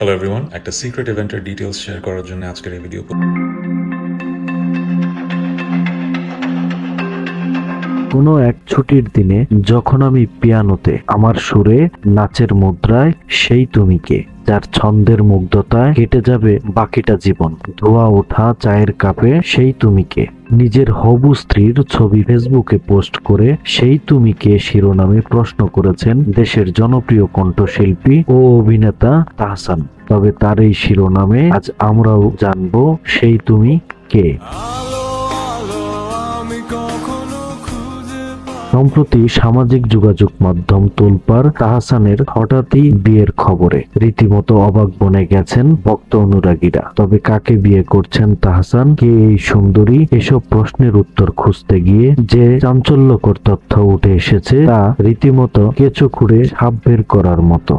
Hello everyone একটা secret ইভেন্টের details share করার জন্য আজকের এই ভিডিও কোনো এক ছুটির দিনে যখন আমি পিয়ানোতে, আমার সুরে নাচের মুদ্রায়, সেই তুমিকে যার ছন্দের মুগ্ধতায় কেটে যাবে বাকিটা জীবন। ধোয়া ওঠা চায়ের কাপে, সেই তুমিকে নিজের হবু স্ত্রীর ছবি ফেসবুকে পোস্ট করে, সেই তুমিকে শিরোনামে প্রশ্ন করেছেন দেশের জনপ্রিয় কণ্ঠশিল্পী ও অভিনেতা তাহসান। তবে তার এই শিরোনামে আজ আমরাও জানব, সেই তুমি কে? সম্প্রতি সামাজিক যোগাযোগ মাধ্যম তোলপার তাহাসানের হঠাৎই বিয়ের খবরে। রীতিমতো অবাক বনে গেছেন ভক্ত অনুরাগীরা। তবে কাকে বিয়ে করছেন তাহাসান? কে এই সুন্দরী? এসব প্রশ্নের উত্তর খুঁজতে গিয়ে যে চাঞ্চল্যকর তথ্য উঠে এসেছে তা রীতিমতো কেঁচো খুঁড়ে সাপ বের করার মতো।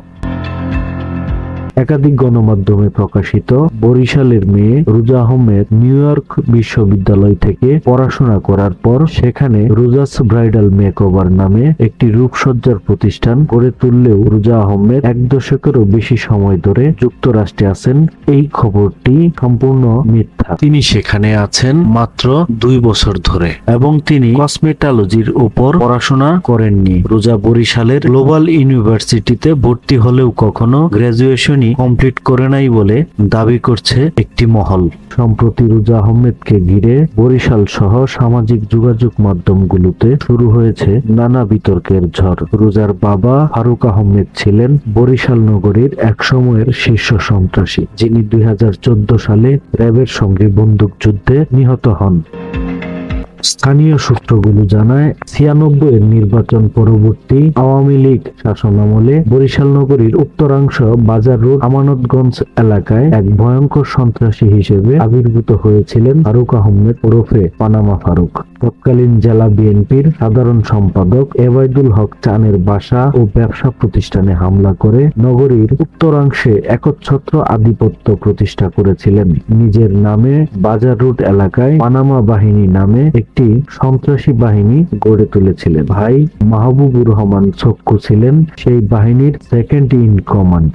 একাধিক গণমাধ্যমে প্রকাশিত বরিশালের মেয়ে রুজা আহমেদ নিউ ইয়র্ক বিশ্ববিদ্যালয় থেকে পড়াশোনা করার পর সেখানে রুজাস ব্রাইডাল মেকওভার নামে একটি রূপসজ্জার প্রতিষ্ঠান গড়ে তুললেও রুজা আহমেদ এক দশকেরও বেশি সময় ধরে যুক্তরাষ্ট্রে আছেন। এই খবরটি সম্পূর্ণ মিথ্যা। তিনি সেখানে আছেন মাত্র দুই বছর ধরে এবং তিনি কসমেটোলজির উপর পড়াশোনা করেননি। রোজা বরিশালের গ্লোবাল ইউনিভার্সিটিতে ভর্তি হলেও কখনো গ্রাজুয়েশনই কমপ্লিট করে নাই বলে দাবি করছে একটি মহল। সম্প্রতি রুজা আহমেদকে ঘিরে বরিশাল সহ সামাজিক যোগাযোগ মাধ্যমগুলোতে শুরু হয়েছে নানা বিতর্কের ঝড়। রোজার বাবা ফারুক আহমেদ ছিলেন বরিশাল নগরীর এক সময়ের শীর্ষ সন্ত্রাসী, যিনি দুই হাজার চোদ্দ সালে র্যাবের সঙ্গে বন্দুকযুদ্ধে নিহত হন। স্থানীয় সূত্রগুলো জানায় ছিয়ানব্বই এর নির্বাচন পরবর্তী আওয়ামী লীগ শাসনামলে বরিশাল নগরীর উত্তরাংশ বাজার রোড আমানতগঞ্জ এলাকায় এক ভয়ঙ্কর সন্ত্রাসী হিসেবে আবির্ভূত হয়েছিলেন ফারুক আহমেদ ওরফে পানামা ফারুক। তৎকালীন জেলা বিএনপির সাধারণ সম্পাদক এবায়দুল হক চানের বাসা ও ব্যবসা প্রতিষ্ঠানে হামলা করে নগরীর উত্তরাংশে একচ্ছত্র আধিপত্য প্রতিষ্ঠা করেছিলেন। নিজের নামে বাজার রুট এলাকায় পানামা বাহিনী নামে একটি সন্ত্রাসী বাহিনী গড়ে তুলেছিলেন। ভাই মাহবুবুর রহমান ছক্কু ছিলেন সেই বাহিনীর সেকেন্ড ইন কমান্ড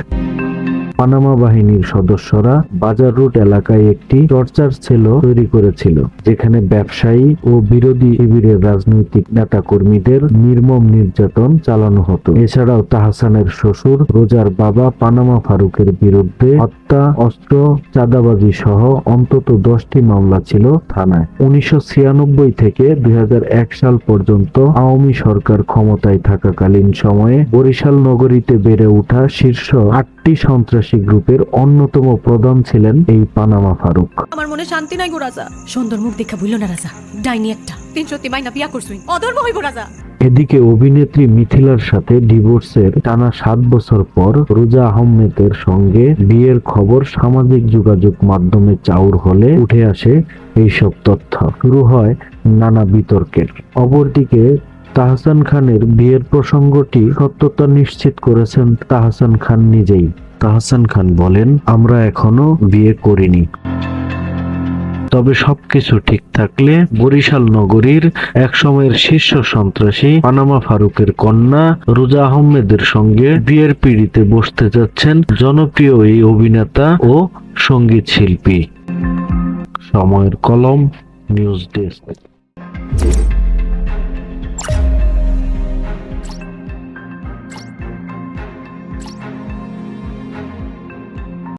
পানামা বাহিনীর সদস্যরা বাজার রুট এলাকায় একটি টর্চার সেল তৈরি করেছিল, যেখানে ব্যবসায়ী ও বিরোধী শিবিরের রাজনৈতিক নেতা কর্মীদের নির্মম নির্যাতন চালানো হতো। এছাড়াও তাহসানের শ্বশুর রোজার বাবা পানামা ফারুকের বিরুদ্ধে হত্যা, অস্ত্র, চাঁদাবাজি সহ অন্তত দশটি মামলা ছিল থানায়। উনিশশো ছিয়ানব্বই থেকে দুই হাজার এক সাল পর্যন্ত আওয়ামী সরকার ক্ষমতায় থাকাকালীন সময়ে বরিশাল নগরীতে বেড়ে ওঠা শীর্ষ আটটি সন্ত্রাসী গ্রুপের অন্যতম প্রধান ছিলেন এই পানামা ফারুক। আমার মনে শান্তি নাই গো রাজা। সুন্দর মুখ দেখা বুঝল না রাজা। ডাইনি একটা। তিন সত্যি মাইনা বিয়া করছুই। অধর্ম হইব রাজা। এদিকে অভিনেত্রী মিথিলার সাথে ডিভোর্সের টানা সাত বছর পর রোজা আহমেদের সঙ্গে বিয়ের খবর সামাজিক যোগাযোগ মাধ্যমে চাউর হলে উঠে আসে এইসব তথ্য। শুরু হয় নানা বিতর্কের। অপরদিকে তাহসান খানের বিয়ের প্রসঙ্গটি সত্যতা নিশ্চিত করেছেন তাহসান খান নিজেই। তাহসান খান বলেন, আমরা এখনও বিয়ে করিনি। তবে সবকিছু ঠিক থাকলে বরিশাল নগরীর এক সময়ের শীর্ষ সন্ত্রাসী পানামা ফারুকের কন্যা রোজা আহমেদের সঙ্গে বিয়ের পিড়িতে বসতে যাচ্ছেন জনপ্রিয় এই অভিনেতা ও সংগীত শিল্পী। সময়ের কলম, নিউজ ডেস্ক।